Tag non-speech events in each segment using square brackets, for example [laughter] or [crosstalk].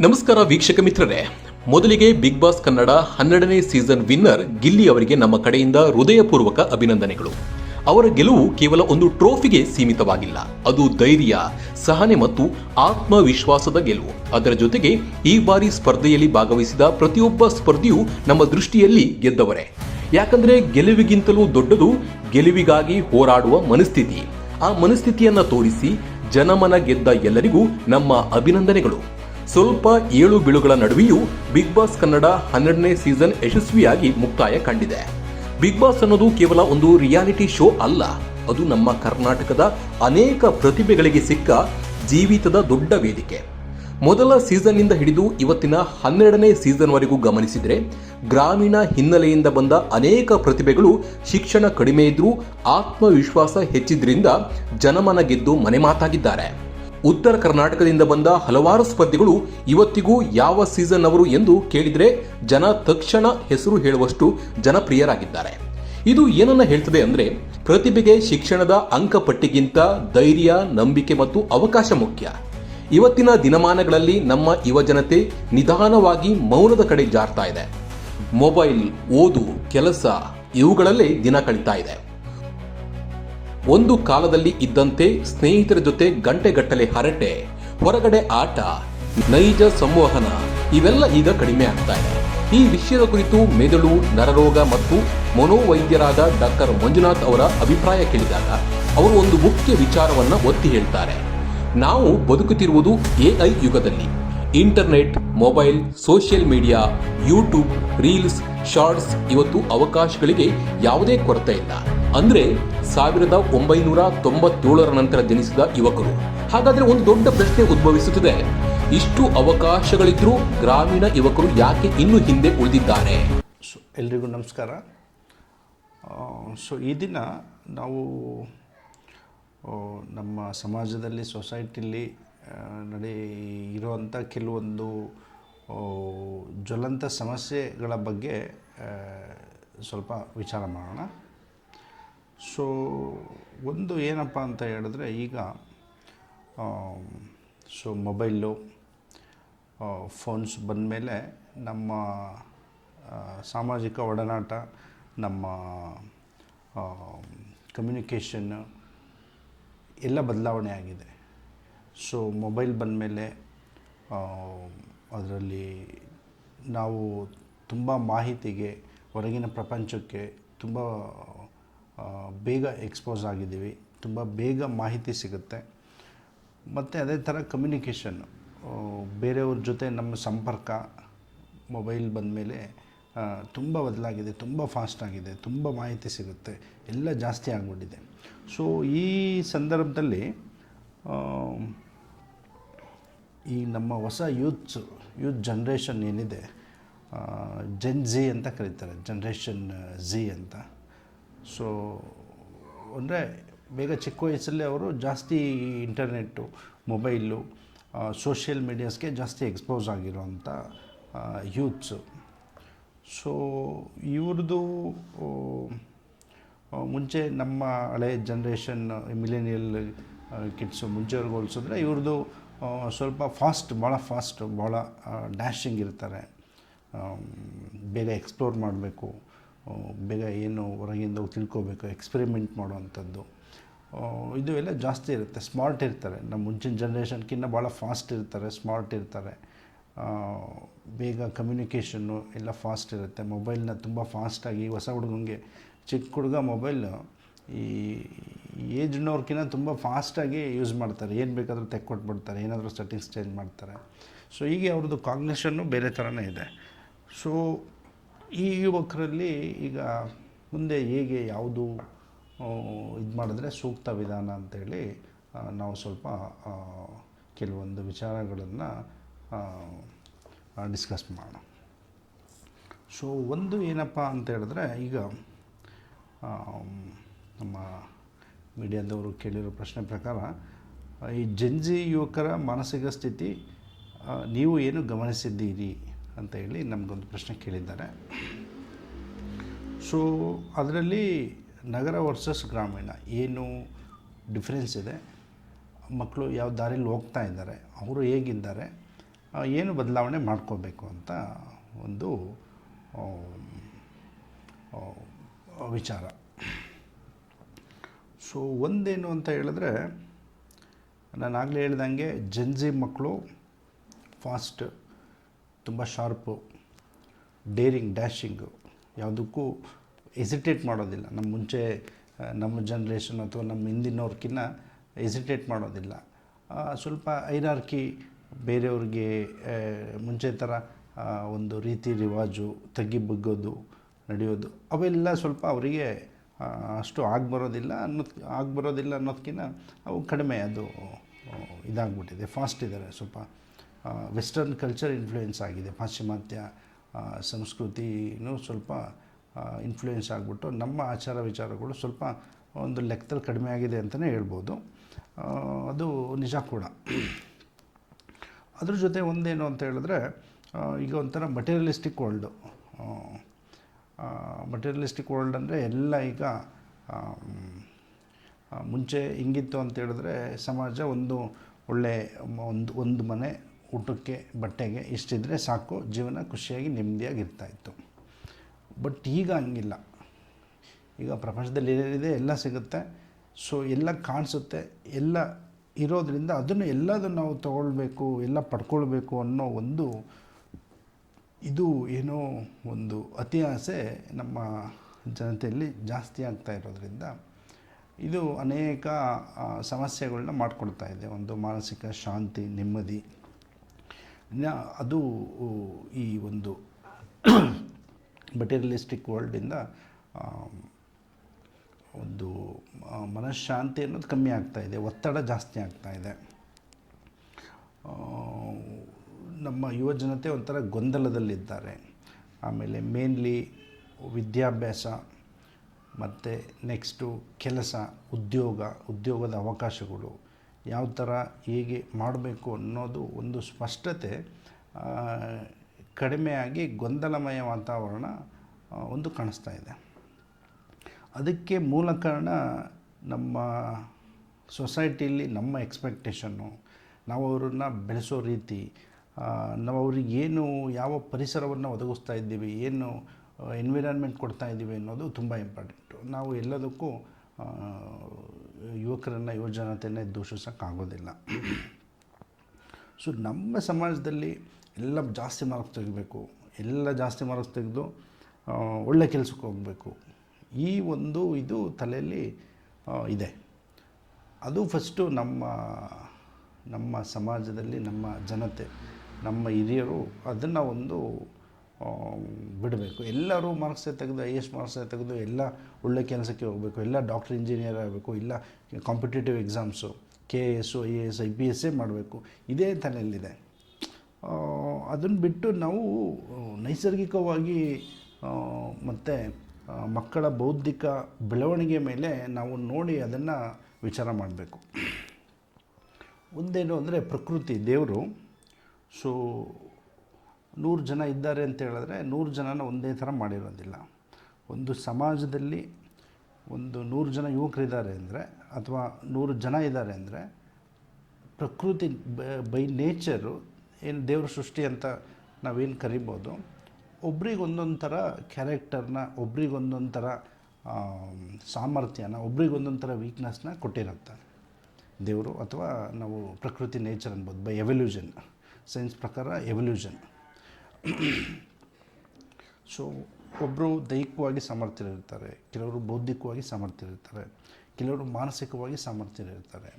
ನಮಸ್ಕಾರ ವೀಕ್ಷಕ ಮಿತ್ರರೇ. ಮೊದಲಿಗೆ ಬಿಗ್ ಬಾಸ್ ಕನ್ನಡ ಹನ್ನೆರಡನೇ ಸೀಸನ್ ವಿನ್ನರ್ ಗಿಲ್ಲಿ ಅವರಿಗೆ ನಮ್ಮ ಕಡೆಯಿಂದ ಹೃದಯಪೂರ್ವಕ ಅಭಿನಂದನೆಗಳು. ಅವರ ಗೆಲುವು ಕೇವಲ ಒಂದು ಟ್ರೋಫಿಗೆ ಸೀಮಿತವಾಗಿಲ್ಲ. ಅದು ಧೈರ್ಯ, ಸಹನೆ ಮತ್ತು ಆತ್ಮವಿಶ್ವಾಸದ ಗೆಲುವು. ಅದರ ಜೊತೆಗೆ ಈ ಬಾರಿ ಸ್ಪರ್ಧೆಯಲ್ಲಿ ಭಾಗವಹಿಸಿದ ಪ್ರತಿಯೊಬ್ಬ ಸ್ಪರ್ಧಿಯು ನಮ್ಮ ದೃಷ್ಟಿಯಲ್ಲಿ ಗೆದ್ದವರೇ. ಯಾಕಂದ್ರೆ ಗೆಲುವಿಗಿಂತಲೂ ದೊಡ್ಡದು ಗೆಲುವಿಗಾಗಿ ಹೋರಾಡುವ ಮನಸ್ಥಿತಿ. ಆ ಮನಸ್ಥಿತಿಯನ್ನು ತೋರಿಸಿ ಜನಮನ ಗೆದ್ದ ಎಲ್ಲರಿಗೂ ನಮ್ಮ ಅಭಿನಂದನೆಗಳು. ಸ್ವಲ್ಪ ಏಳು ಬೀಳುಗಳ ನಡುವೆಯೂ ಬಿಗ್ ಬಾಸ್ ಕನ್ನಡ ಹನ್ನೆರಡನೇ ಸೀಸನ್ ಯಶಸ್ವಿಯಾಗಿ ಮುಕ್ತಾಯ ಕಂಡಿದೆ. ಬಿಗ್ ಬಾಸ್ ಅನ್ನೋದು ಕೇವಲ ಒಂದು ರಿಯಾಲಿಟಿ ಶೋ ಅಲ್ಲ, ಅದು ನಮ್ಮ ಕರ್ನಾಟಕದ ಅನೇಕ ಪ್ರತಿಭೆಗಳಿಗೆ ಸಿಕ್ಕ ಜೀವಿತದ ದೊಡ್ಡ ವೇದಿಕೆ. ಮೊದಲ ಸೀಸನ್ನಿಂದ ಹಿಡಿದು ಇವತ್ತಿನ ಹನ್ನೆರಡನೇ ಸೀಸನ್ವರೆಗೂ ಗಮನಿಸಿದರೆ, ಗ್ರಾಮೀಣ ಹಿನ್ನೆಲೆಯಿಂದ ಬಂದ ಅನೇಕ ಪ್ರತಿಭೆಗಳು ಶಿಕ್ಷಣ ಕಡಿಮೆ ಇದ್ರೂ ಆತ್ಮವಿಶ್ವಾಸ ಹೆಚ್ಚಿದ್ರಿಂದ ಜನಮನ ಗೆದ್ದು ಮನೆ ಮಾತಾಗಿದ್ದಾರೆ. ಉತ್ತರ ಕರ್ನಾಟಕದಿಂದ ಬಂದ ಹಲವಾರು ಸ್ಪರ್ಧಿಗಳು ಇವತ್ತಿಗೂ ಯಾವ ಸೀಸನ್ ಅವರು ಎಂದು ಕೇಳಿದರೆ ಜನ ತಕ್ಷಣ ಹೆಸರು ಹೇಳುವಷ್ಟು ಜನಪ್ರಿಯರಾಗಿದ್ದಾರೆ. ಇದು ಏನನ್ನ ಹೇಳ್ತದೆ ಅಂದರೆ ಪ್ರತಿಭೆಗೆ ಶಿಕ್ಷಣದ ಅಂಕಪಟ್ಟಿಗಿಂತ ಧೈರ್ಯ, ನಂಬಿಕೆ ಮತ್ತು ಅವಕಾಶ ಮುಖ್ಯ. ಇವತ್ತಿನ ದಿನಮಾನಗಳಲ್ಲಿ ನಮ್ಮ ಯುವಜನತೆ ನಿಧಾನವಾಗಿ ಮೌನದ ಕಡೆ ಜಾರ್ತಾ ಇದೆ. ಮೊಬೈಲ್, ಓದು, ಕೆಲಸ ಇವುಗಳಲ್ಲೇ ದಿನ ಕಳೀತಾ ಇದೆ. ಒಂದು ಕಾಲದಲ್ಲಿ ಇದ್ದಂತೆ ಸ್ನೇಹಿತರ ಜೊತೆ ಗಂಟೆಗಟ್ಟಲೆ ಹರಟೆ, ಹೊರಗಡೆ ಆಟ, ನೈಜ ಸಂವಹನ, ಇವೆಲ್ಲ ಈಗ ಕಡಿಮೆ ಆಗ್ತಾ ಇದೆ. ಈ ವಿಷಯದ ಕುರಿತು ಮೆದುಳು, ನರರೋಗ ಮತ್ತು ಮನೋವೈದ್ಯರಾದ ಡಾಕ್ಟರ್ ಮಂಜುನಾಥ್ ಅವರ ಅಭಿಪ್ರಾಯ ಕೇಳಿದಾಗ ಅವರು ಒಂದು ಮುಖ್ಯ ವಿಚಾರವನ್ನ ಒತ್ತಿ ಹೇಳ್ತಾರೆ. ನಾವು ಬದುಕುತ್ತಿರುವುದು ಎಐ ಯುಗದಲ್ಲಿ. Internet, mobile, social media, YouTube, reels, shorts ಇವತ್ತು ಅವಕಾಶಗಳಿಗೆ ಯಾವುದೇ ಕೊರತೆ ಇಲ್ಲ. ಅಂದ್ರೆ ಸಾವಿರದ ಒಂಬೈನೂರ ತೊಂಬತ್ತೇಳರ ನಂತರ ಜನಿಸಿದ ಯುವಕರು. ಹಾಗಾದ್ರೆ ಒಂದು ದೊಡ್ಡ ಪ್ರಶ್ನೆ ಉದ್ಭವಿಸುತ್ತದೆ. ಇಷ್ಟು ಅವಕಾಶಗಳಿದ್ರೂ ಗ್ರಾಮೀಣ ಯುವಕರು ಯಾಕೆ ಇನ್ನು ಹಿಂದೆ ಉಳಿದಿದ್ದಾರೆ? ಸೊ, ಎಲ್ರಿಗೂ ನಮಸ್ಕಾರ. ಸೊ, ಈ ದಿನ ನಾವು ನಮ್ಮ ಸಮಾಜದಲ್ಲಿ, ಸೊಸೈಟಿಲಿ ನಡೆ ಇರುವಂಥ ಕೆಲವೊಂದು ಜ್ವಲಂತ ಸಮಸ್ಯೆಗಳ ಬಗ್ಗೆ ಸ್ವಲ್ಪ ವಿಚಾರ ಮಾಡೋಣ. ಸೊ ಒಂದು ಏನಪ್ಪ ಅಂತ ಹೇಳಿದ್ರೆ ಈಗ ಸೊ ಮೊಬೈಲು ಫೋನ್ಸ್ ಬಂದಮೇಲೆ ನಮ್ಮ ಸಾಮಾಜಿಕ ಒಡನಾಟ, ನಮ್ಮ ಕಮ್ಯುನಿಕೇಷನ್ ಎಲ್ಲ ಬದಲಾವಣೆ ಆಗಿದೆ. ಸೊ ಮೊಬೈಲ್ ಬಂದಮೇಲೆ ಅದರಲ್ಲಿ ನಾವು ತುಂಬ ಮಾಹಿತಿಗೆ, ಹೊರಗಿನ ಪ್ರಪಂಚಕ್ಕೆ ತುಂಬ ಬೇಗ ಎಕ್ಸ್ಪೋಸ್ ಆಗಿದ್ದೀವಿ. ತುಂಬ ಬೇಗ ಮಾಹಿತಿ ಸಿಗುತ್ತೆ. ಮತ್ತು ಅದೇ ಥರ ಕಮ್ಯುನಿಕೇಷನ್ ಬೇರೆಯವ್ರ ಜೊತೆ ನಮ್ಮ ಸಂಪರ್ಕ ಮೊಬೈಲ್ ಬಂದಮೇಲೆ ತುಂಬ ಬದಲಾಗಿದೆ, ತುಂಬ ಫಾಸ್ಟ್ ಆಗಿದೆ, ತುಂಬ ಮಾಹಿತಿ ಸಿಗುತ್ತೆ. ಎಲ್ಲ ಜಾಸ್ತಿ ಆಗಿಬಿಟ್ಟಿದೆ. ಸೊ ಈ ಸಂದರ್ಭದಲ್ಲಿ ಈ ನಮ್ಮ ಹೊಸ ಯೂತ್ಸ್ ಯೂತ್ ಜನ್ರೇಷನ್ ಏನಿದೆ ಜೆನ್ ಝಿ ಅಂತ ಕರೀತಾರೆ. ಜನ್ರೇಷನ್ ಝಿ ಅಂತ. ಸೊ ಅಂದರೆ ಬೇಗ ಚಿಕ್ಕ ವಯಸ್ಸಲ್ಲೇ ಅವರು ಜಾಸ್ತಿ ಇಂಟರ್ನೆಟ್ಟು, ಮೊಬೈಲು ಸೋಷಿಯಲ್ ಮೀಡಿಯಾಸ್ಗೆ ಜಾಸ್ತಿ ಎಕ್ಸ್ಪೋಸ್ ಆಗಿರೋವಂಥ ಯೂತ್ಸು. ಸೊ ಇವ್ರದ್ದು ಮುಂಚೆ ನಮ್ಮ ಹಳೆ ಜನ್ರೇಷನ್ ಮಿಲೇನಿಯಲ್ ಕಿಡ್ಸು ಮುಂಚೆವ್ರಿಗೆ ಹೋಲಿಸಿದ್ರೆ ಇವ್ರದ್ದು ಸ್ವಲ್ಪ ಫಾಸ್ಟ್ ಭಾಳ ಫಾಸ್ಟ್ ಭಾಳ ಡ್ಯಾಶಿಂಗ್ ಇರ್ತಾರೆ. ಬೇಗ ಎಕ್ಸ್ಪ್ಲೋರ್ ಮಾಡಬೇಕು. ಬೇಗ ಏನು ಹೊರಗಿಂದ ಹೋಗಿ ತಿಳ್ಕೊಬೇಕು ಎಕ್ಸ್ಪೆರಿಮೆಂಟ್ ಮಾಡುವಂಥದ್ದು. ಇದು ಎಲ್ಲ ಜಾಸ್ತಿ ಇರುತ್ತೆ ಸ್ಮಾರ್ಟ್ ಇರ್ತಾರೆ. ನಮ್ಮ ಮುಂಚಿನ ಜನ್ರೇಷನ್ಗಿಂತ ಭಾಳ ಫಾಸ್ಟ್ ಇರ್ತಾರೆ ಸ್ಮಾರ್ಟ್ ಇರ್ತಾರೆ. ಬೇಗ ಕಮ್ಯುನಿಕೇಷನ್ನು ಎಲ್ಲ ಫಾಸ್ಟ್ ಇರುತ್ತೆ. ಮೊಬೈಲ್ನ ತುಂಬ ಫಾಸ್ಟಾಗಿ ಹೊಸ ಹುಡುಗಂಗೆ, ಚಿಕ್ಕ ಹುಡುಗ ಮೊಬೈಲ್ ಈ ಏಜ್ನವ್ರಕ್ಕಿಂತ ತುಂಬ ಫಾಸ್ಟಾಗಿ ಯೂಸ್ ಮಾಡ್ತಾರೆ. ಏನು ಬೇಕಾದರೂ ತೆಕ್ಕೊಟ್ಬಿಡ್ತಾರೆ, ಏನಾದರೂ ಸೆಟ್ಟಿಂಗ್ಸ್ ಚೇಂಜ್ ಮಾಡ್ತಾರೆ. ಸೊ ಹೀಗೆ ಅವ್ರದ್ದು ಕಾಗ್ನಿಷನ್ನು ಬೇರೆ ಥರನೇ ಇದೆ. ಸೊ ಈ ಯುವಕರಲ್ಲಿ ಈಗ ಮುಂದೆ ಹೇಗೆ ಯಾವುದು ಇದು ಮಾಡಿದ್ರೆ ಸೂಕ್ತ ವಿಧಾನ ಅಂತೇಳಿ ನಾವು ಸ್ವಲ್ಪ ಕೆಲವೊಂದು ವಿಚಾರಗಳನ್ನು ಡಿಸ್ಕಸ್ ಮಾಡೋಣ. ಸೊ ಒಂದು ಏನಪ್ಪ ಅಂತ ಹೇಳಿದ್ರೆ, ಈಗ ನಮ್ಮ ಮೀಡಿಯಾದವರು ಕೇಳಿರೋ ಪ್ರಶ್ನೆ ಪ್ರಕಾರ, ಈ ಜಂಜಿ ಯುವಕರ ಮಾನಸಿಕ ಸ್ಥಿತಿ ನೀವು ಏನು ಗಮನಿಸಿದ್ದೀರಿ? ಅಂತ ಹೇಳಿ ನಮಗೊಂದು ಪ್ರಶ್ನೆ ಕೇಳಿದ್ದಾರೆ. ಸೊ ಅದರಲ್ಲಿ ನಗರ ವರ್ಸಸ್ ಗ್ರಾಮೀಣ ಏನು ಡಿಫ್ರೆನ್ಸ್ ಇದೆ? ಮಕ್ಕಳು ಯಾವ ದಾರಿಯಲ್ಲಿ ಹೋಗ್ತಾ ಇದ್ದಾರೆ? ಅವರು ಹೇಗಿದ್ದಾರೆ? ಏನು ಬದಲಾವಣೆ ಮಾಡ್ಕೋಬೇಕು ಅಂತ ಒಂದು ವಿಚಾರ. ಸೊ ಒಂದೇನು ಅಂತ ಹೇಳಿದ್ರೆ, ನಾನು ಆಗಲೇ ಹೇಳ್ದಂಗೆ ಜನ್ಜಿ ಮಕ್ಕಳು ಫಾಸ್ಟ್ ತುಂಬ ಶಾರ್ಪು, ಡೇರಿಂಗ್, ಡ್ಯಾಶಿಂಗು, ಯಾವುದಕ್ಕೂ ಎಸಿಟೇಟ್ ಮಾಡೋದಿಲ್ಲ. ನಮ್ಮ ಮುಂಚೆ ನಮ್ಮ ಜನ್ರೇಷನ್ ಅಥವಾ ನಮ್ಮ ಹಿಂದಿನವ್ರಕ್ಕಿಂತ ಎಸಿಟೇಟ್ ಮಾಡೋದಿಲ್ಲ. ಸ್ವಲ್ಪ ಐರಾರ್ಕಿ ಬೇರೆಯವ್ರಿಗೆ ಮುಂಚೆ ಥರ ಒಂದು ರೀತಿ ರಿವಾಜು, ತಗ್ಗಿ ಬಗ್ಗೋದು, ನಡೆಯೋದು, ಅವೆಲ್ಲ ಸ್ವಲ್ಪ ಅವರಿಗೆ ಅಷ್ಟು ಆಗ್ಬರೋದಿಲ್ಲ ಅನ್ನೋದು ಆಗ್ಬರೋದಿಲ್ಲ ಅನ್ನೋದಕ್ಕಿಂತ ಅವು ಕಡಿಮೆ, ಅದು ಇದಾಗ್ಬಿಟ್ಟಿದೆ, ಫಾಸ್ಟ್ ಇದ್ದಾರೆ ಸ್ವಲ್ಪ. ವೆಸ್ಟರ್ನ್ ಕಲ್ಚರ್ ಇನ್ಫ್ಲೂಯೆನ್ಸ್ ಆಗಿದೆ. ಪಾಶ್ಚಿಮಾತ್ಯ ಸಂಸ್ಕೃತಿನೂ ಸ್ವಲ್ಪ ಇನ್ಫ್ಲೂಯೆನ್ಸ್ ಆಗಿಬಿಟ್ಟು ನಮ್ಮ ಆಚಾರ ವಿಚಾರಗಳು ಸ್ವಲ್ಪ ಒಂದು ಲೆಕ್ಕದಲ್ಲಿ ಕಡಿಮೆ ಆಗಿದೆ ಅಂತಲೇ ಹೇಳ್ಬೋದು. ಅದು ನಿಜ ಕೂಡ. ಅದ್ರ ಜೊತೆ ಒಂದೇನು ಅಂತ ಹೇಳಿದ್ರೆ ಈಗ ಒಂಥರ ಮಟೀರಿಯಲಿಸ್ಟಿಕ್ ವರ್ಲ್ಡು ಮಟೀರಿಯಲಿಸ್ಟಿಕ್ ವರ್ಲ್ಡ್ ಅಂದರೆ ಎಲ್ಲ ಈಗ ಮುಂಚೆ ಹಿಂಗಿತ್ತು ಅಂತ ಹೇಳಿದ್ರೆ ಸಮಾಜ ಒಂದು ಒಳ್ಳೆ, ಒಂದು ಒಂದು ಮನೆ ಊಟಕ್ಕೆ, ಬಟ್ಟೆಗೆ ಇಷ್ಟಿದ್ರೆ ಸಾಕು, ಜೀವನ ಖುಷಿಯಾಗಿ ನೆಮ್ಮದಿಯಾಗಿ ಇರ್ತಾಯಿತ್ತು ಬಟ್ ಈಗ ಹಂಗಿಲ್ಲ. ಈಗ ಪ್ರಪಂಚದಲ್ಲಿ ಏನಿದೆ ಎಲ್ಲ ಸಿಗುತ್ತೆ. ಸೊ ಎಲ್ಲ ಕಾಣಿಸುತ್ತೆ. ಎಲ್ಲ ಇರೋದರಿಂದ ಅದನ್ನು ಎಲ್ಲದನ್ನು ನಾವು ತಗೊಳ್ಬೇಕು, ಎಲ್ಲ ಪಡ್ಕೊಳ್ಬೇಕು ಅನ್ನೋ ಒಂದು ಇದು ಏನೋ ಒಂದು ಅತಿ ಆಸೆ ನಮ್ಮ ಜನತೆಯಲ್ಲಿ ಜಾಸ್ತಿ ಆಗ್ತಾ ಇರೋದ್ರಿಂದ ಇದು ಅನೇಕ ಸಮಸ್ಯೆಗಳನ್ನ ಮಾಡಿಕೊಡ್ತಾ ಇದೆ. ಒಂದು ಮಾನಸಿಕ ಶಾಂತಿ, ನೆಮ್ಮದಿ. ಅದು ಈ ಒಂದು ಮಟೀರಿಯಲಿಸ್ಟಿಕ್ ವರ್ಲ್ಡಿಂದ ಒಂದು ಮನಃಶಾಂತಿ ಅನ್ನೋದು ಕಮ್ಮಿ ಆಗ್ತಾ ಇದೆ, ಒತ್ತಡ ಜಾಸ್ತಿ ಆಗ್ತಾ ಇದೆ. ನಮ್ಮ ಯುವ ಜನತೆ ಒಂಥರ ಗೊಂದಲದಲ್ಲಿದ್ದಾರೆ. ಆಮೇಲೆ ಮೇನ್ಲಿ ವಿದ್ಯಾಭ್ಯಾಸ, ಮತ್ತು ನೆಕ್ಸ್ಟು ಕೆಲಸ, ಉದ್ಯೋಗ, ಉದ್ಯೋಗದ ಅವಕಾಶಗಳು. ಯಾವ ಥರ ಹೇಗೆ ಮಾಡಬೇಕು ಅನ್ನೋದು ಒಂದು ಸ್ಪಷ್ಟತೆ ಕಡಿಮೆಯಾಗಿ ಗೊಂದಲಮಯ ವಾತಾವರಣ ಒಂದು ಕಾಣಿಸ್ತಾ ಇದೆ. ಅದಕ್ಕೆ ಮೂಲ ಕಾರಣ ನಮ್ಮ ಸೊಸೈಟಿಯಲ್ಲಿ ನಮ್ಮ ಎಕ್ಸ್ಪೆಕ್ಟೇಷನ್ನು, ನಾವು ಅವರನ್ನ ಬೆಳೆಸೋ ರೀತಿ ನಾವು ಅವ್ರಿಗೆ ಏನು, ಯಾವ ಪರಿಸರವನ್ನು ಒದಗಿಸ್ತಾ ಇದ್ದೀವಿ, ಏನು ಎನ್ವಿರಾನ್ಮೆಂಟ್ ಕೊಡ್ತಾ ಇದ್ದೀವಿ ಅನ್ನೋದು ತುಂಬ ಇಂಪಾರ್ಟೆಂಟು ನಾವು ಎಲ್ಲದಕ್ಕೂ ಯುವಕರನ್ನು ಯುವಜನತೆಯನ್ನು ದೂಷಿಸೋಕ್ಕಾಗೋದಿಲ್ಲ. ಸೊ ನಮ್ಮ ಸಮಾಜದಲ್ಲಿ ಎಲ್ಲ ಜಾಸ್ತಿ ಮಾರ್ಕ್ಸ್ ತೆಗಿಬೇಕು, ಎಲ್ಲ ಜಾಸ್ತಿ ಮಾರ್ಕ್ಸ್ ತೆಗೆದು ಒಳ್ಳೆ ಕೆಲಸಕ್ಕೆ ಹೋಗಬೇಕು. ಈ ಒಂದು ಇದು ತಲೆಯಲ್ಲಿ ಇದೆ. ಅದು ಫಸ್ಟು ನಮ್ಮ ನಮ್ಮ ಸಮಾಜದಲ್ಲಿ ನಮ್ಮ ಜನತೆ, ನಮ್ಮ ಹಿರಿಯರು ಅದನ್ನು ಒಂದು ಬಿಡಬೇಕು. ಎಲ್ಲರೂ ಮಾರ್ಕ್ಸೇ ತೆಗೆದು ಐ ಎಸ್ ಮಾರ್ಕ್ಸೇ ತೆಗೆದು, ಎಲ್ಲ ಒಳ್ಳೆ ಕೆಲಸಕ್ಕೆ ಹೋಗಬೇಕು. ಎಲ್ಲ ಡಾಕ್ಟರ್ ಇಂಜಿನಿಯರ್ ಆಗಬೇಕು. ಇಲ್ಲ competitive exams K A S I A S I P essay ಮಾಡಬೇಕು. ಇದೇ ತಲೆಯಲ್ಲಿದೆ. ಅದನ್ನು ಬಿಟ್ಟು ನಾವು ನೈಸರ್ಗಿಕವಾಗಿ ಮತ್ತು ಮಕ್ಕಳ ಬೌದ್ಧಿಕ ಬೆಳವಣಿಗೆ ಮೇಲೆ ನಾವು ನೋಡಿ ಅದನ್ನು ವಿಚಾರ ಮಾಡಬೇಕು. ಒಂದೇನು ಅಂದರೆ ಪ್ರಕೃತಿ, ದೇವರು. ಸೊ ನೂರು ಜನ ಇದ್ದಾರೆ ಅಂತ ಹೇಳಿದ್ರೆ ನೂರು ಜನನ ಒಂದೇ ಥರ ಮಾಡಿರೋದಿಲ್ಲ. ಒಂದು ಸಮಾಜದಲ್ಲಿ ಒಂದು ನೂರು ಜನ ಯುವಕರಿದ್ದಾರೆ ಅಂದರೆ ಅಥವಾ ನೂರು ಜನ ಇದ್ದಾರೆ ಅಂದರೆ ಪ್ರಕೃತಿ ಬೈ ನೇಚರು ಏನು ದೇವ್ರ ಸೃಷ್ಟಿ ಅಂತ ನಾವೇನು ಕರಿಬೋದು, ಒಬ್ರಿಗೊಂದೊಂದು ಥರ ಕ್ಯಾರೆಕ್ಟರ್ನ, ಒಬ್ರಿಗೊಂದೊಂದು ಥರ ಸಾಮರ್ಥ್ಯನ, ಒಬ್ರಿಗೊಂದೊಂದು ಥರ ವೀಕ್ನೆಸ್ನ ಕೊಟ್ಟಿರುತ್ತೆ. ದೇವರು ಅಥವಾ ನಾವು ಪ್ರಕೃತಿ ನೇಚರ್ ಅನ್ಬೋದು, ಬೈ ಎವಲ್ಯೂಷನ್, ಸೈನ್ಸ್ ಪ್ರಕಾರ ಎವಲ್ಯೂಷನ್. [clears throat] ಸೊ ಒಬ್ಬರು ದೈಹಿಕವಾಗಿ ಸಾಮರ್ಥ್ಯರಿರ್ತಾರೆ ಕೆಲವರು ಬೌದ್ಧಿಕವಾಗಿ ಸಾಮರ್ಥ್ಯರಿರ್ತಾರೆ ಕೆಲವರು ಮಾನಸಿಕವಾಗಿ ಸಾಮರ್ಥ್ಯರಿರ್ತಾರೆ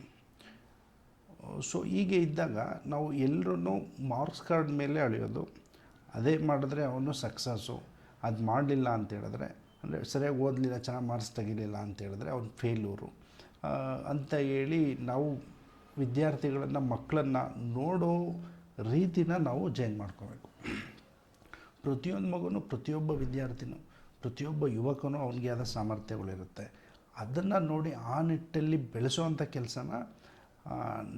ಸೊ ಹೀಗೆ ಇದ್ದಾಗ ನಾವು ಎಲ್ಲರೂ ಮಾರ್ಕ್ಸ್ ಕಾರ್ಡ್ ಮೇಲೆ ಅಳೆಯೋದು, ಅದೇ ಮಾಡಿದ್ರೆ ಅವನು ಸಕ್ಸಸ್ಸು, ಅದು ಮಾಡಲಿಲ್ಲ ಅಂತ ಹೇಳಿದ್ರೆ, ಅಂದರೆ ಸರಿಯಾಗಿ ಓದಲಿಲ್ಲ, ಚೆನ್ನಾಗಿ ಮಾರ್ಕ್ಸ್ ತೆಗಿಲಿಲ್ಲ ಅಂತ ಹೇಳಿದ್ರೆ ಅವ್ನು ಫೇಲ್ಯೂರು ಅಂತ ಹೇಳಿ ನಾವು ವಿದ್ಯಾರ್ಥಿಗಳನ್ನು, ಮಕ್ಕಳನ್ನು ನೋಡೋ ರೀತಿನ ನಾವು ಚೇಂಜ್ ಮಾಡ್ಕೋಬೇಕು. ಪ್ರತಿಯೊಂದು ಮಗುನು ಪ್ರತಿಯೊಬ್ಬ ವಿದ್ಯಾರ್ಥಿನೂ, ಪ್ರತಿಯೊಬ್ಬ ಯುವಕನೂ ಅವನಿಗೆ ಆದ ಸಾಮರ್ಥ್ಯಗಳಿರುತ್ತೆ. ಅದನ್ನು ನೋಡಿ ಆ ನಿಟ್ಟಲ್ಲಿ ಬೆಳೆಸುವಂಥ ಕೆಲಸನ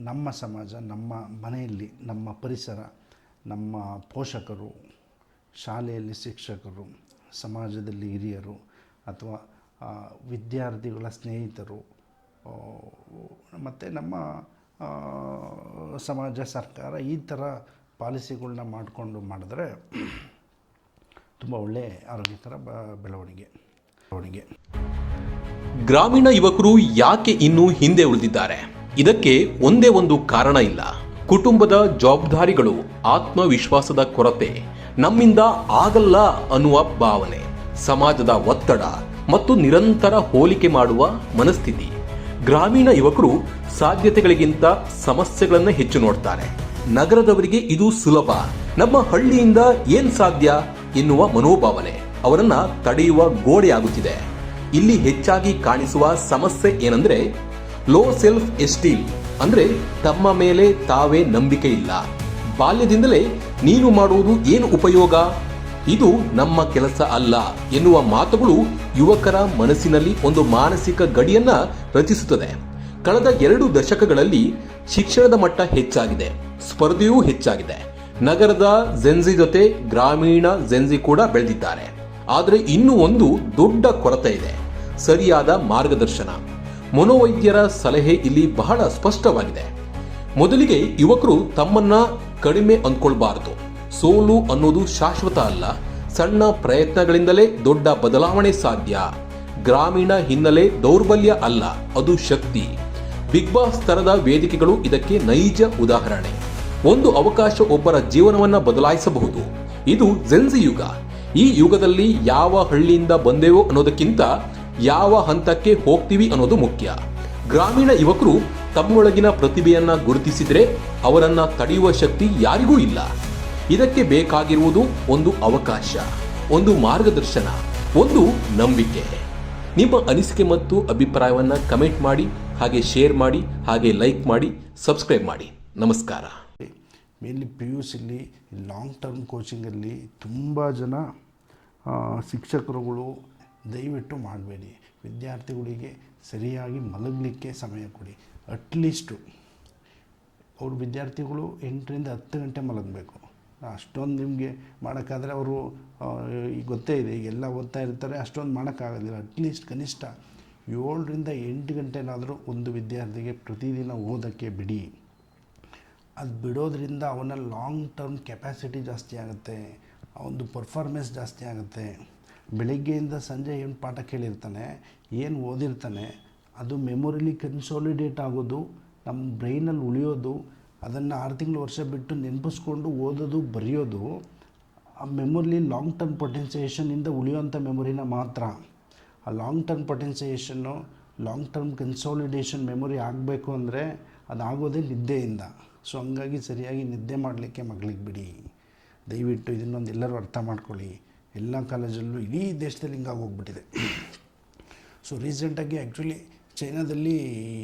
ನಮ್ಮ ಸಮಾಜ, ನಮ್ಮ ಮನೆಯಲ್ಲಿ, ನಮ್ಮ ಪರಿಸರ, ನಮ್ಮ ಪೋಷಕರು, ಶಾಲೆಯಲ್ಲಿ ಶಿಕ್ಷಕರು, ಸಮಾಜದಲ್ಲಿ ಹಿರಿಯರು ಅಥವಾ ವಿದ್ಯಾರ್ಥಿಗಳ ಸ್ನೇಹಿತರು ಮತ್ತು ನಮ್ಮ ಸಮಾಜ, ಸರ್ಕಾರ ಈ ಥರ ಪಾಲಿಸಿಗಳನ್ನ ಮಾಡಿಕೊಂಡು ಮಾಡಿದ್ರೆ ತುಂಬ ಒಳ್ಳೆ ಆರೋಗ್ಯಕರ ಬೆಳವಣಿಗೆ ಬೆಳವಣಿಗೆ. ಗ್ರಾಮೀಣ ಯುವಕರು ಯಾಕೆ ಇನ್ನೂ ಹಿಂದೆ ಉಳಿದಿದ್ದಾರೆ? ಇದಕ್ಕೆ ಒಂದೇ ಒಂದು ಕಾರಣ ಇಲ್ಲ. ಕುಟುಂಬದ ಜವಾಬ್ದಾರಿಗಳು, ಆತ್ಮವಿಶ್ವಾಸದ ಕೊರತೆ, ನಮ್ಮಿಂದ ಆಗಲ್ಲ ಅನ್ನುವ ಭಾವನೆ, ಸಮಾಜದ ಒತ್ತಡ ಮತ್ತು ನಿರಂತರ ಹೋಲಿಕೆ ಮಾಡುವ ಮನಸ್ಥಿತಿ. ಗ್ರಾಮೀಣ ಯುವಕರು ಸಾಧ್ಯತೆಗಳಿಗಿಂತ ಸಮಸ್ಯೆಗಳನ್ನು ಹೆಚ್ಚು ನೋಡ್ತಾರೆ. ನಗರದವರಿಗೆ ಇದು ಸುಲಭ. ನಮ್ಮ ಹಳ್ಳಿಯಿಂದ ಏನ್ ಸಾಧ್ಯ? ಎನ್ನುವ ಮನೋಭಾವನೆ ಅವರನ್ನ ತಡೆಯುವ ಗೋಡೆಯಾಗುತ್ತಿದೆ ಇಲ್ಲಿ ಹೆಚ್ಚಾಗಿ ಕಾಣಿಸುವ ಸಮಸ್ಯೆ ಏನಂದ್ರೆ ಲೋ ಸೆಲ್ಫ್ ಎಸ್ಟೀಮ್ ಅಂದ್ರೆ ತಮ್ಮ ಮೇಲೆ ತಾವೇ ನಂಬಿಕೆ ಇಲ್ಲ. ಬಾಲ್ಯದಿಂದಲೇ ನೀನು ಮಾಡುವುದು ಏನು ಉಪಯೋಗ? ಇದು ನಮ್ಮ ಕೆಲಸ ಅಲ್ಲ ಎನ್ನುವ ಮಾತುಗಳು ಯುವಕರ ಮನಸ್ಸಿನಲ್ಲಿ ಒಂದು ಮಾನಸಿಕ ಗಡಿಯನ್ನ ರಚಿಸುತ್ತದೆ. ಕಳೆದ ಎರಡು ದಶಕಗಳಲ್ಲಿ ಶಿಕ್ಷಣದ ಮಟ್ಟ ಹೆಚ್ಚಾಗಿದೆ, ಸ್ಪರ್ಧೆಯೂ ಹೆಚ್ಚಾಗಿದೆ. ನಗರದ ಜೆನ್ಜಿ ಜೊತೆ ಗ್ರಾಮೀಣ ಜೆನ್ಜಿ ಕೂಡ ಬೆಳೆದಿದ್ದಾರೆ. ಆದರೆ ಇನ್ನೂ ಒಂದು ದೊಡ್ಡ ಕೊರತೆ ಇದೆ. ಸರಿಯಾದ ಮಾರ್ಗದರ್ಶನ. ಮನೋವೈದ್ಯರ ಸಲಹೆ ಇಲ್ಲಿ ಬಹಳ ಸ್ಪಷ್ಟವಾಗಿದೆ. ಮೊದಲಿಗೆ ಯುವಕರು ತಮ್ಮನ್ನ ಕಡಿಮೆ ಅಂದ್ಕೊಳ್ಬಾರದು. ಸೋಲು ಅನ್ನೋದು ಶಾಶ್ವತ ಅಲ್ಲ. ಸಣ್ಣ ಪ್ರಯತ್ನಗಳಿಂದಲೇ ದೊಡ್ಡ ಬದಲಾವಣೆ ಸಾಧ್ಯ. ಗ್ರಾಮೀಣ ಹಿನ್ನೆಲೆ ದೌರ್ಬಲ್ಯ ಅಲ್ಲ. ಅದು ಶಕ್ತಿ. ಬಿಗ್ ಬಾಸ್ ತರದ ವೇದಿಕೆಗಳು ಇದಕ್ಕೆ ನೈಜ ಉದಾಹರಣೆ. ಒಂದು ಅವಕಾಶ ಒಬ್ಬರ ಜೀವನವನ್ನ ಬದಲಾಯಿಸಬಹುದು. ಇದು ಜೆನ್ಸಿ ಯುಗ. ಈ ಯುಗದಲ್ಲಿ ಯಾವ ಹಳ್ಳಿಯಿಂದ ಬಂದೆವೋ ಅನ್ನೋದಕ್ಕಿಂತ ಯಾವ ಹಂತಕ್ಕೆ ಹೋಗ್ತೀವಿ ಅನ್ನೋದು ಮುಖ್ಯ. ಗ್ರಾಮೀಣ ಯುವಕರು ತಮ್ಮೊಳಗಿನ ಪ್ರತಿಭೆಯನ್ನ ಗುರುತಿಸಿದರೆ ಅವರನ್ನ ತಡೆಯುವ ಶಕ್ತಿ ಯಾರಿಗೂ ಇಲ್ಲ. ಇದಕ್ಕೆ ಬೇಕಾಗಿರುವುದು ಒಂದು ಅವಕಾಶ, ಒಂದು ಮಾರ್ಗದರ್ಶನ, ಒಂದು ನಂಬಿಕೆ. ನಿಮ್ಮ ಅನಿಸಿಕೆ ಮತ್ತು ಅಭಿಪ್ರಾಯವನ್ನು ಕಮೆಂಟ್ ಮಾಡಿ, ಹಾಗೆ ಶೇರ್ ಮಾಡಿ, ಹಾಗೆ ಲೈಕ್ ಮಾಡಿ, ಸಬ್ಸ್ಕ್ರೈಬ್ ಮಾಡಿ. ನಮಸ್ಕಾರ. ಮೇನ್ಲಿ ಪಿ ಯು ಸಿಲಿ ಲಾಂಗ್ ಟರ್ಮ್ ಕೋಚಿಂಗಲ್ಲಿ ತುಂಬ ಜನ ಶಿಕ್ಷಕರುಗಳು ದಯವಿಟ್ಟು ಮಾಡಬೇಡಿ. ವಿದ್ಯಾರ್ಥಿಗಳಿಗೆ ಸರಿಯಾಗಿ ಮಲಗಲಿಕ್ಕೆ ಸಮಯ ಕೊಡಿ. ಅಟ್ಲೀಸ್ಟು ಅವ್ರ ವಿದ್ಯಾರ್ಥಿಗಳು ಎಂಟರಿಂದ ಹತ್ತು ಗಂಟೆ ಮಲಗಬೇಕು. ಅಷ್ಟೊಂದು ನಿಮಗೆ ಮಾಡೋಕ್ಕಾದರೆ ಅವರು ಈಗ ಗೊತ್ತೇ ಇದೆ, ಈಗ ಎಲ್ಲ ಓದ್ತಾ ಇರ್ತಾರೆ, ಅಷ್ಟೊಂದು ಮಾಡೋಕ್ಕಾಗೋದಿಲ್ಲ. ಅಟ್ಲೀಸ್ಟ್ ಕನಿಷ್ಠ ಏಳರಿಂದ ಎಂಟು ಗಂಟೆನಾದರೂ ಒಂದು ವಿದ್ಯಾರ್ಥಿಗೆ ಪ್ರತಿದಿನ ಓದೋಕ್ಕೆ ಬಿಡಿ. ಅದು ಬಿಡೋದ್ರಿಂದ ಅವನ ಲಾಂಗ್ ಟರ್ಮ್ ಕೆಪ್ಯಾಸಿಟಿ ಜಾಸ್ತಿ ಆಗುತ್ತೆ, ಅವನದು ಪರ್ಫಾರ್ಮೆನ್ಸ್ ಜಾಸ್ತಿ ಆಗುತ್ತೆ. ಬೆಳಿಗ್ಗೆಯಿಂದ ಸಂಜೆ ಏನು ಪಾಠ ಕೇಳಿರ್ತಾನೆ, ಏನು ಓದಿರ್ತಾನೆ, ಅದು ಮೆಮೊರಿಲಿ ಕನ್ಸಾಲಿಡೇಟ್ ಆಗೋದು, ನಮ್ಮ ಬ್ರೈನಲ್ಲಿ ಉಳಿಯೋದು, ಅದನ್ನು ಆರು ತಿಂಗಳು ವರ್ಷ ಬಿಟ್ಟು ನೆನಪಿಸ್ಕೊಂಡು ಓದೋದು, ಬರೆಯೋದು, ಆ ಮೆಮೊರಿಲಿ ಲಾಂಗ್ ಟರ್ಮ್ ಪೊಟೆನ್ಸಿಯೇಷನಿಂದ ಉಳಿಯೋಂಥ ಮೆಮೊರಿನ ಮಾತ್ರ. ಆ long term ಪೊಟೆನ್ಸಿಯೇಷನ್ನು long term consolidation memory ಆಗಬೇಕು ಅಂದರೆ ಅದಾಗೋದೇ ನಿದ್ದೆಯಿಂದ. ಸೊ ಹಂಗಾಗಿ ಸರಿಯಾಗಿ ನಿದ್ದೆ ಮಾಡಲಿಕ್ಕೆ ಮಗಳಿಗೆ ಬಿಡಿ. ದಯವಿಟ್ಟು ಇದನ್ನೊಂದು ಎಲ್ಲರೂ ಅರ್ಥ ಮಾಡ್ಕೊಳ್ಳಿ. ಎಲ್ಲ ಕಾಲೇಜಲ್ಲೂ ಇಡೀ ದೇಶದಲ್ಲಿ ಹಿಂಗಾಗಿ ಹೋಗ್ಬಿಟ್ಟಿದೆ. ಸೊ ರೀಸೆಂಟಾಗಿ ಆ್ಯಕ್ಚುಲಿ ಚೈನಾದಲ್ಲಿ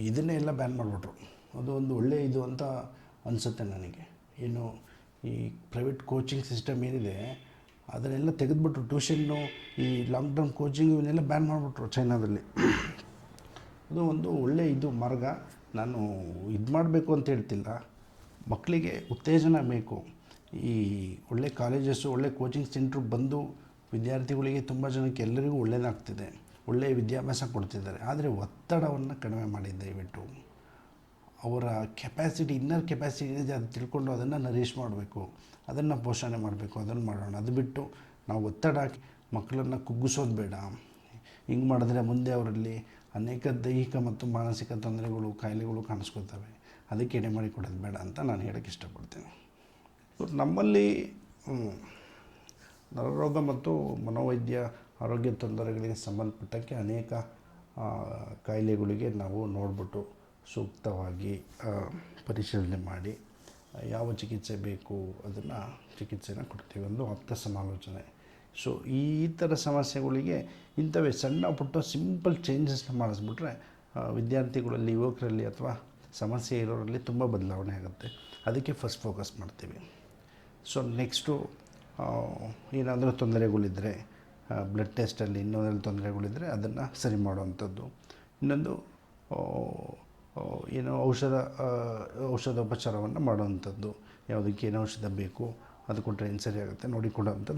ಇದನ್ನೇ ಎಲ್ಲ ಬ್ಯಾನ್ ಮಾಡಿಬಿಟ್ರು. ಅದು ಒಂದು ಒಳ್ಳೆಯ ಇದು ಅಂತ ಅನಿಸುತ್ತೆ ನನಗೆ. ಏನು ಈ ಪ್ರೈವೇಟ್ ಕೋಚಿಂಗ್ ಸಿಸ್ಟಮ್ ಏನಿದೆ, ಅದನ್ನೆಲ್ಲ ತೆಗೆದುಬಿಟ್ರು. ಟ್ಯೂಷನ್ನು, ಈ ಲಾಂಗ್ ಟರ್ಮ್ ಕೋಚಿಂಗ್ ಇವನ್ನೆಲ್ಲ ಬ್ಯಾನ್ ಮಾಡಿಬಿಟ್ರು ಚೈನಾದಲ್ಲಿ. ಅದು ಒಂದು ಒಳ್ಳೆಯ ಇದು ಮಾರ್ಗ. ನಾನು ಇದು ಮಾಡಬೇಕು ಅಂತ ಹೇಳ್ತಿಲ್ಲ. ಮಕ್ಕಳಿಗೆ ಉತ್ತೇಜನ ಬೇಕು. ಈ ಒಳ್ಳೆ ಕಾಲೇಜಸ್ಸು ಒಳ್ಳೆ ಕೋಚಿಂಗ್ ಸೆಂಟ್ರು ಬಂದು ವಿದ್ಯಾರ್ಥಿಗಳಿಗೆ ತುಂಬ ಜನಕ್ಕೆ ಎಲ್ಲರಿಗೂ ಒಳ್ಳೆಯದಾಗ್ತಿದೆ ಒಳ್ಳೆಯ ವಿದ್ಯಾಭ್ಯಾಸ ಕೊಡ್ತಿದ್ದಾರೆ. ಆದರೆ ಒತ್ತಡವನ್ನು ಕಡಿಮೆ ಮಾಡಿ ದಯವಿಟ್ಟು. ಅವರ ಕೆಪ್ಯಾಸಿಟಿ ಇನ್ನರ್ ಕೆಪ್ಯಾಸಿಟಿ ಏನಿದೆ ಅದು ತಿಳ್ಕೊಂಡು ಅದನ್ನು ನರೀಶ್ ಮಾಡಬೇಕು. ಅದನ್ನು ಪೋಷಣೆ ಮಾಡಬೇಕು. ಅದನ್ನು ಮಾಡೋಣ. ಅದು ಬಿಟ್ಟು ನಾವು ಒತ್ತಡ ಹಾಕಿ ಮಕ್ಕಳನ್ನು ಕುಗ್ಗಿಸೋದು ಬೇಡ. ಹಿಂಗೆ ಮಾಡಿದ್ರೆ ಮುಂದೆ ಅವರಲ್ಲಿ ಅನೇಕ ದೈಹಿಕ ಮತ್ತು ಮಾನಸಿಕ ತೊಂದರೆಗಳು, ಕಾಯಿಲೆಗಳು ಕಾಣಿಸ್ಕೊಳ್ತವೆ ಅದಕ್ಕೆ ಎಡೆ ಮಾಡಿ ಕೊಡೋದು ಬೇಡ ಅಂತ ನಾನು ಹೇಳೋಕ್ಕೆ ಇಷ್ಟಪಡ್ತೀನಿ. ನಮ್ಮಲ್ಲಿ ನರರೋಗ ಮತ್ತು ಮನೋವೈದ್ಯ ಆರೋಗ್ಯ ತೊಂದರೆಗಳಿಗೆ ಸಂಬಂಧಪಟ್ಟಕ್ಕೆ ಅನೇಕ ಕಾಯಿಲೆಗಳಿಗೆ ನಾವು ನೋಡಿಬಿಟ್ಟು ಸೂಕ್ತವಾಗಿ ಪರಿಶೀಲನೆ ಮಾಡಿ, ಯಾವ ಚಿಕಿತ್ಸೆ ಬೇಕು ಅದನ್ನು ಚಿಕಿತ್ಸೆನ ಕೊಡ್ತೀವಿ ಒಂದು ಆಪ್ತ ಸಮಾಲೋಚನೆ. ಸೊ ಈ ಥರ ಸಮಸ್ಯೆಗಳಿಗೆ ಇಂಥವೇ ಸಣ್ಣ ಪುಟ್ಟ ಸಿಂಪಲ್ ಚೇಂಜಸ್ನ ಮಾಡಿಸ್ಬಿಟ್ರೆ ವಿದ್ಯಾರ್ಥಿಗಳಲ್ಲಿ, ಯುವಕರಲ್ಲಿ ಅಥವಾ ಸಮಸ್ಯೆ ಇರೋರಲ್ಲಿ ತುಂಬ ಬದಲಾವಣೆ ಆಗುತ್ತೆ. ಅದಕ್ಕೆ ಫಸ್ಟ್ ಫೋಕಸ್ ಮಾಡ್ತೀವಿ. ಸೊ ನೆಕ್ಸ್ಟು ಏನಾದರೂ ತೊಂದರೆಗಳಿದ್ದರೆ ಬ್ಲಡ್ ಟೆಸ್ಟಲ್ಲಿ ಇನ್ನೊಂದರಲ್ಲಿ ತೊಂದರೆಗಳಿದ್ದರೆ ಅದನ್ನು ಸರಿ ಮಾಡುವಂಥದ್ದು. ಇನ್ನೊಂದು ಏನು ಔಷಧ ಔಷಧೋಪಚಾರವನ್ನು ಮಾಡುವಂಥದ್ದು. ಯಾವುದಕ್ಕೆ ಏನು ಔಷಧ ಬೇಕು, ಅದು ಕೊಟ್ಟರೆ ಏನು ಸರಿ ಆಗುತ್ತೆ, ನೋಡಿ ಕೊಡೋವಂಥದ್ದು.